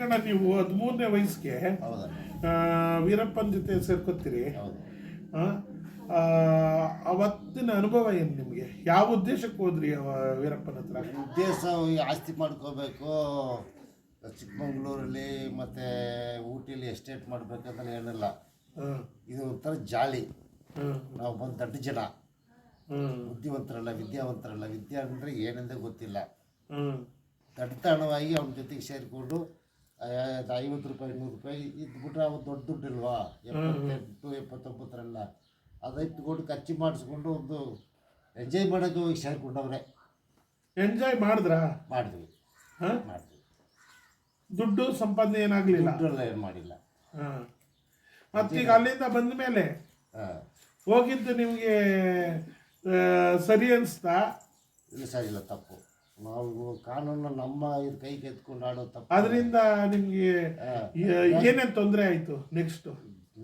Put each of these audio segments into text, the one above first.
ಕಣ ನೀವು ಹದಿಮೂರನೇ ವಯಸ್ಸಿಗೆ ವೀರಪ್ಪನ ಜೊತೆ ಸೇರ್ಕೊತೀರಿ. ಅವತ್ತಿನ ಅನುಭವ ಏನು ನಿಮಗೆ? ಯಾವ ಉದ್ದೇಶಕ್ಕೆ ಹೋದ್ರಿ ವೀರಪ್ಪನ ಹತ್ರ? ಉದ್ದೇಶ ಆಸ್ತಿ ಮಾಡ್ಕೋಬೇಕು. ಚಿಕ್ಕಮಂಗ್ಳೂರಲ್ಲಿ ಮತ್ತು ಊಟಿಲಿ ಎಸ್ಟೇಟ್ ಮಾಡ್ಬೇಕಂತ ಹೇಳಲ್ಲ. ಇದು ಒಂಥರ ಜಾಲಿ. ನಾವು ಬಂದು ದೊಡ್ಡ ಜನ. ಬುದ್ಧಿವಂತರಲ್ಲ ವಿದ್ಯಾವಂತರಲ್ಲ. ವಿದ್ಯೆ ಅಂದರೆ ಏನೆಂದೇ ಗೊತ್ತಿಲ್ಲ. ದಡ್ಡತಾಣವಾಗಿ ಅವನ ಜೊತೆಗೆ ಸೇರಿಕೊಂಡು ಐವತ್ತು ರೂಪಾಯಿ ನೂರು ರೂಪಾಯಿ ಇದ್ಬಿಟ್ರೆ ಅವು ದೊಡ್ಡ ದುಡ್ಡಿಲ್ವಾ? ಎಪ್ಪತ್ತೆಂಟು ಎಪ್ಪತ್ತೊಂಬತ್ತರಲ್ಲ. ಅದು ಇಟ್ಕೊಂಡು ಖರ್ಚು ಮಾಡಿಸ್ಕೊಂಡು ಒಂದು ಎಂಜಾಯ್ ಮಾಡೋದು ಸೇರ್ಕೊಂಡವ್ರೆ ಎಂಜಾಯ್ ಮಾಡಿದ್ರಾ? ಮಾಡಿದ್ವಿ. ಹಾ? ಮಾಡಿದ್ವಿ. ದುಡ್ಡು ಸಂಪಾದನೆ ಏನಾಗ್ಲಿಲ್ಲ? ದುಡ್ಡೆಲ್ಲ ಏನು ಮಾಡಿಲ್ಲ. ಮತ್ತೆ ಮತ್ತೀಗ ಅಲ್ಲಿಂದ ಬಂದ ಮೇಲೆ ಹಾಂ. ಹೋಗಿದ್ದು ನಿಮಗೆ ಸರಿ ಅನಿಸ್ತಾ? ಇಲ್ಲ ಸರಿ ಇಲ್ಲ ತಪ್ಪು. ನಾವು ಕಾನೂನು ನಮ್ಮ ಇದು ಕೈ ಕೆತ್ಕೊಂಡು ಆಡೋ ತಪ್ಪು. ಅದರಿಂದ ನಿಮಗೆ ಏನೇನು ತೊಂದರೆ ಆಯಿತು ನೆಕ್ಸ್ಟ್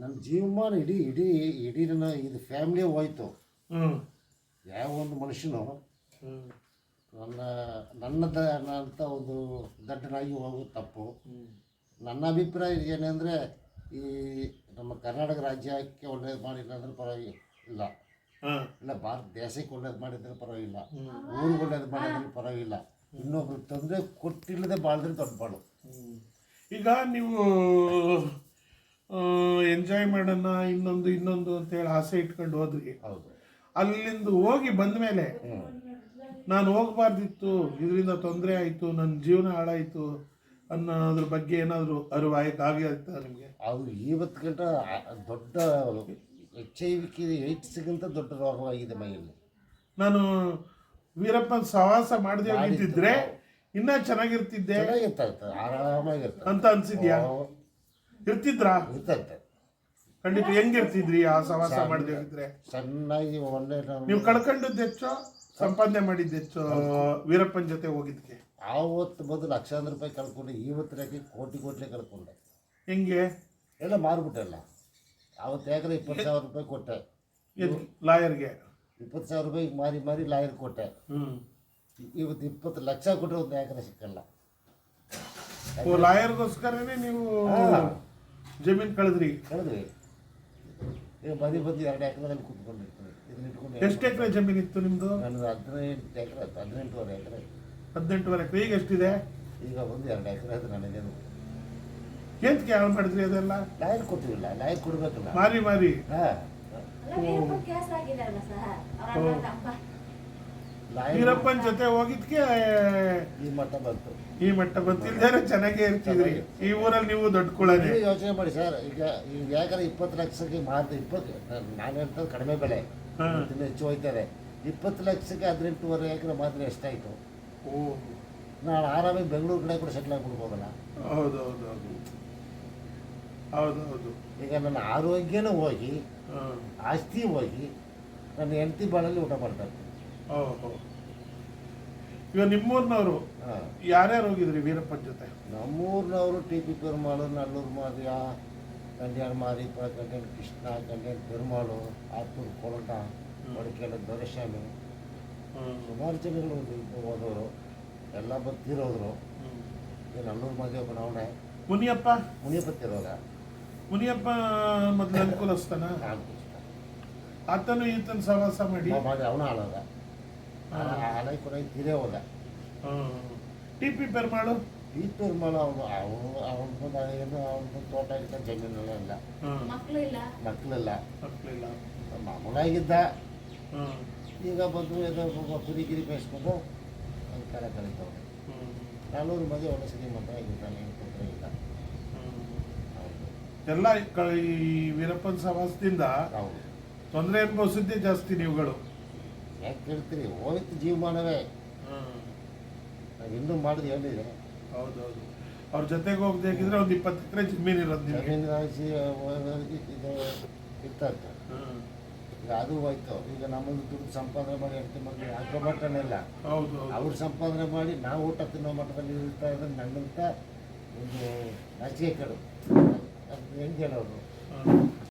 ನನ್ನ ಜೀವಮಾನ ಇಡೀ ಇಡೀ ಇಡೀ ನನ್ನ ಇದು ಫ್ಯಾಮಿಲಿ ಹೋಯ್ತು. ಯಾವ ಒಂದು ಮನುಷ್ಯನು ನನ್ನ ನನ್ನದ ಅಂತ ಒಂದು ದಡ್ಡನಾಗಿ ಹೋಗೋದು ತಪ್ಪು. ನನ್ನ ಅಭಿಪ್ರಾಯ ಏನಂದರೆ ಈ ನಮ್ಮ ಕರ್ನಾಟಕ ರಾಜ್ಯಕ್ಕೆ ಒಳ್ಳೇದು ಮಾಡಿಲ್ಲ ಅಂದ್ರೆ ಪರವಾಗಿ ಇಲ್ಲ ಹಾಂ. ಇಲ್ಲ ಭಾರತ ದೇಶಕ್ಕೆ ಒಳ್ಳೇದು ಮಾಡಿದ್ರೆ ಪರವಾಗಿಲ್ಲ. ಊರಿಗೆ ಒಳ್ಳೇದು ಮಾಡಿದ್ರೆ ಪರವಾಗಿಲ್ಲ. ಇನ್ನೊಬ್ರು ತೊಂದರೆ ಕೊಟ್ಟಿಲ್ಲದೆ ಬಾಳಿದ್ರೆ ದೊಡ್ಡ ಬಾಳು ಈಗ ನೀವು ಎಂಜಾಯ್ ಮಾಡೋಣ ಇನ್ನೊಂದು ಇನ್ನೊಂದು ಅಂತ ಹೇಳಿ ಆಸೆ ಇಟ್ಕೊಂಡು ಹೋದ್ವಿ ಹೌದು. ಅಲ್ಲಿಂದ ಹೋಗಿ ಬಂದ ಮೇಲೆ ನಾನು ಹೋಗ್ಬಾರ್ದಿತ್ತು ಇದರಿಂದ ತೊಂದರೆ ಆಯಿತು ನನ್ನ ಜೀವನ ಹಾಳಾಯಿತು ಅನ್ನೋದ್ರ ಬಗ್ಗೆ ಏನಾದರೂ ಅರಿವಾಯ್ತು ಆಗಿ ಆಯ್ತಾ ನಿಮಗೆ? ಅದು ಇವತ್ತು ಗಂಟ ದೊಡ್ಡ ಎಚ್ ಐ ವಿ ಏಡ್ಸ್ಗಿಂತ ದೊಡ್ಡ ರೋಗವಾಗಿದೆ ಮೈಯಲ್ಲಿ. ನಾನು ವೀರಪ್ಪನ ಸಹವಾಸ ಮಾಡಿದೆ ಹೋಗಿದ್ದಿದ್ರೆ ಇನ್ನೂ ಚೆನ್ನಾಗಿರ್ತಿದ್ದೆ ಆರಾಮಾಗಿರ್ತದೆ ಅಂತ ಅನ್ಸಿದ್ಯಾ? ಇರ್ತಿದ್ರಾ? ಇರ್ತೈತೆ ಖಂಡಿತ ಹೆಂಗಿರ್ತಿದ್ರಿ ಆ ಸಹವಾಸ ಮಾಡದೆ ಹೋಗಿದ್ರೆ? ಚೆನ್ನಾಗಿ ಒಳ್ಳೆ ನೀವು ಕಳ್ಕೊಂಡದ್ದು ಹೆಚ್ಚು ಸಂಪಾದನೆ ಮಾಡಿದ್ದು ಹೆಚ್ಚು ವೀರಪ್ಪನ ಜೊತೆ ಹೋಗಿದ್ಕೆ ಆವತ್ತು ಮೊದಲು ಲಕ್ಷಾಂತರ ರೂಪಾಯಿ ಕಳ್ಕೊಂಡೆ ಇವತ್ತು ಕೋಟಿ ಕೋಟಿ ಕಳ್ಕೊಂಡೆ. ಹೆಂಗೆ? ಎಲ್ಲ ಮಾರ್ಬಿಟ್ಟೆ ಆವತ್ತು ಯಾಕಂದ್ರೆ ಇಪ್ಪತ್ತು ಸಾವಿರ ರೂಪಾಯಿ ಕೊಟ್ಟೆ. ಲಾಯರ್ಗೆ? ಇಪ್ಪತ್ತು ಸಾವಿರ ರೂಪಾಯಿ ಮಾರಿ ಮಾರಿ ಲಾಯರ್ ಕೊಟ್ಟೆ. ಇವತ್ತು ಇಪ್ಪತ್ತು ಲಕ್ಷ ಕೊಟ್ಟರೆ ಒಂದು ಯಾಕಂದ್ರೆ ಸಿಕ್ಕಲ್ಲ. ಲಾಯರ್ಗೋಸ್ಕರನೇ ನೀವು ಜಮೀನು ಕಳೆದ್ರಿ. ಕಳೆದ್ರಿ ಈಗ ಮದಿ ಬಂದು ಎರಡು ಎಕರೆದಲ್ಲಿ ಇದನ್ನ ಇಟ್ಕೊಂಡು ಎಷ್ಟು ಎಕರೆ ಜಮೀನು ಇತ್ತು ನಿಮ್ಮದು ನನಗೆ ಹದಿನೆಂಟು ಎಕರೆ ಹದಿನೆಂಟುವರೆ ಎಕರೆ. ಹದಿನೆಂಟುವರೆ ಎಕರೆ. ಈಗ ಎಷ್ಟಿದೆ? ಈಗ ಒಂದು ಎರಡು ಎಕರೆ ಅದು ನನಗೇನು ಏಂತಕ್ಕೆ ಹಾಳು ಮಾಡಿದ್ರಿ ಅದೆಲ್ಲ? ಲಾಯರ್ ಕೊಟ್ಟಿಲ್ಲ ಲಾಯರ್ ಕೊಡ್ಬೇಕಲ್ಲ ಮಾರಿ ಮಾರಿ. ವೀರಪ್ಪನ ಜೊತೆ ಹೋಗಿದ್ಕೆ ಈ ಮಟ್ಟ ಬಂತು. ಈ ಮಟ್ಟ ಬಂತಿದ್ದಾರೆ ಚೆನ್ನಾಗೇ ಇರ್ತಿದ್ರಿ. ಈ ಊರಲ್ಲಿ ನೀವು ದೊಡ್ಡ ಕುಳನೆ ಯೋಚನೆ ಮಾಡಿ ಸರ್ ಈಗ ಈಗ ಯಾಕಂದ್ರೆ ಇಪ್ಪತ್ತು ಲಕ್ಷಕ್ಕೆ ಮಾರ್ದು ಇಪ್ಪತ್ತು ನಾನು ಹೇಳ್ತದ್ದು ಕಡಿಮೆ ಬೆಲೆ. ಹೆಚ್ಚು ಹೋಯ್ತಾರೆ ಇಪ್ಪತ್ತು ಲಕ್ಷಕ್ಕೆ ಹದಿನೆಂಟುವರೆ ಎಕರೆ ಮಾತ್ರ ಎಷ್ಟಾಯಿತು? ಓ ನಾನು ಆರಾಮಾಗಿ ಬೆಂಗಳೂರು ಕಡೆ ಕೂಡ ಸೆಟ್ಲ್ ಆಗ್ಬಿಡ್ಬೋದಲ್ಲ. ಹೌದು ಹೌದು ಹೌದು ಹೌದು ಹೌದು. ಈಗ ನನ್ನ ಆರೋಗ್ಯನೂ ಹೋಗಿ ಆಸ್ತಿ ಹೋಗಿ ನನ್ನ ಹೆಂಡತಿ ಬಾಳಲ್ಲಿ ಊಟ ಮಾಡ್ತಾರೆ ಓಹೋ ಈಗ ನಿಮ್ಮೂರ್ನವರು ಹಾಂ. ಯಾರ್ಯಾರು ಹೋಗಿದ್ರಿ ವೀರಪ್ಪ ಜೊತೆ? ನಮ್ಮೂರಿನವರು ಟಿ ಪಿ ಪೆರುಮಾಳು ನಲ್ಲೂರು ಮಾರಿಯ ಕಂಡ್ಯಾಣ ಮಾರಿಪ ಕಂಡ್ಯಾಣ ಕೃಷ್ಣ ಕಂಡ್ಯಾಣ ಪೆರುಮಾಳು ಆತೂರು ಕೊಳಟ ಮಡಿಕೆಲ ದೊರೆಸ್ವಾಮಿ. ಸುಮಾರು ಜನಗಳು ಹೋದವರು. ಎಲ್ಲ ಬರ್ತಿರೋದ್ರು. ನಲ್ಲೂರು ಮಾದೇವ ಬಡಾವಣೆ ಮುನಿಯಪ್ಪ? ಮುನಿಯಪ್ಪತ್ತಿರೋದ ಮುನಿಯಪ್ಪ ಮೊದಲು ಅನುಕೂಲಿಸ್ತಾನ ಆತನು ಈತನ ಸಹವಾಸ ಮಾಡಿ? ಮಾಡಿ ಅವನ ಹಾಳದ ಆಲಯ ಕೂಡ ತೀರೇ ಹೋದ. ಟಿ ಪಿ ಪೆರ್ಮಾಳು ಈ ಪೆರ್ಮಾಳು ಅವನು ಅವನು ಅವನ ಏನು ಅವನ ತೋಟ ಇಟ್ಟ ಜಮೀನೆಲ್ಲ ಇಲ್ಲ. ಮಕ್ಕಳು ಇಲ್ಲ ಮಕ್ಕಳೆಲ್ಲ ಮಕ್ಕಳಿಲ್ಲ ಮಾಮೂಲಾಗಿದ್ದ. ಹ್ಮ್. ಈಗ ಬಂದು ಏನೋ ಒಬ್ಬ ಕುರಿ ಗಿರಿ ಬೇಯಿಸ್ಕೊಂಡು ಅದು ಕಡೆ ಕಳೀತವ್ರೆ ಹ್ಮ್. ನಾನೂರು ಮದುವೆ ಒಳ್ಳೆ ಸರಿ ಮದುವೆ ಆಗಿದ್ದಾನೆ ಏನು ತೊಂದರೆ ಇಲ್ಲ. ಎಲ್ಲ ಈ ವೀರಪ್ಪನ ಸಮಾಜದಿಂದ ಹೌದು. ತೊಂದರೆ ಅನುಭವಿಸಿದ್ದೇ ಜಾಸ್ತಿ ನೀವುಗಳು. ಯಾಕೆ ಹೇಳ್ತೀರಿ ಹೋಯ್ತು ಜೀವಮಾನವೇ. ನಾವು ಇನ್ನೂ ಮಾಡಿದ್ರೆ ಹೇಳಿದೆ ಹೌದೌದು. ಅವ್ರ ಜೊತೆಗೆ ಹೋಗ್ಬೇಕಿದ್ರೆ ಒಂದು ಇಪ್ಪತ್ತು ಎಕರೆ ಜಮೀನು ಇರೋದು ಹ್ಮ್. ಈಗ ಅದು ಹೋಯ್ತು. ಈಗ ನಮ್ಮದು ದುಡ್ಡು ಸಂಪಾದನೆ ಮಾಡಿ ಅಂತ ಮಕ್ಕಳು ಹಾಕೋ ಮಟ್ಟನೆಲ್ಲ. ಅವ್ರು ಸಂಪಾದನೆ ಮಾಡಿ ನಾವು ಊಟ ತಿನ್ನೋ ಮಟ್ಟದಲ್ಲಿ ಇರ್ತಾ ಇದ್ರೆ ನನ್ನಂತ ಒಂದು ನಾಚಿಕೆ ಕಡು ಅದು ಹೆಂಗೆ ಹೇಳೋರು ಹ್ಮ್.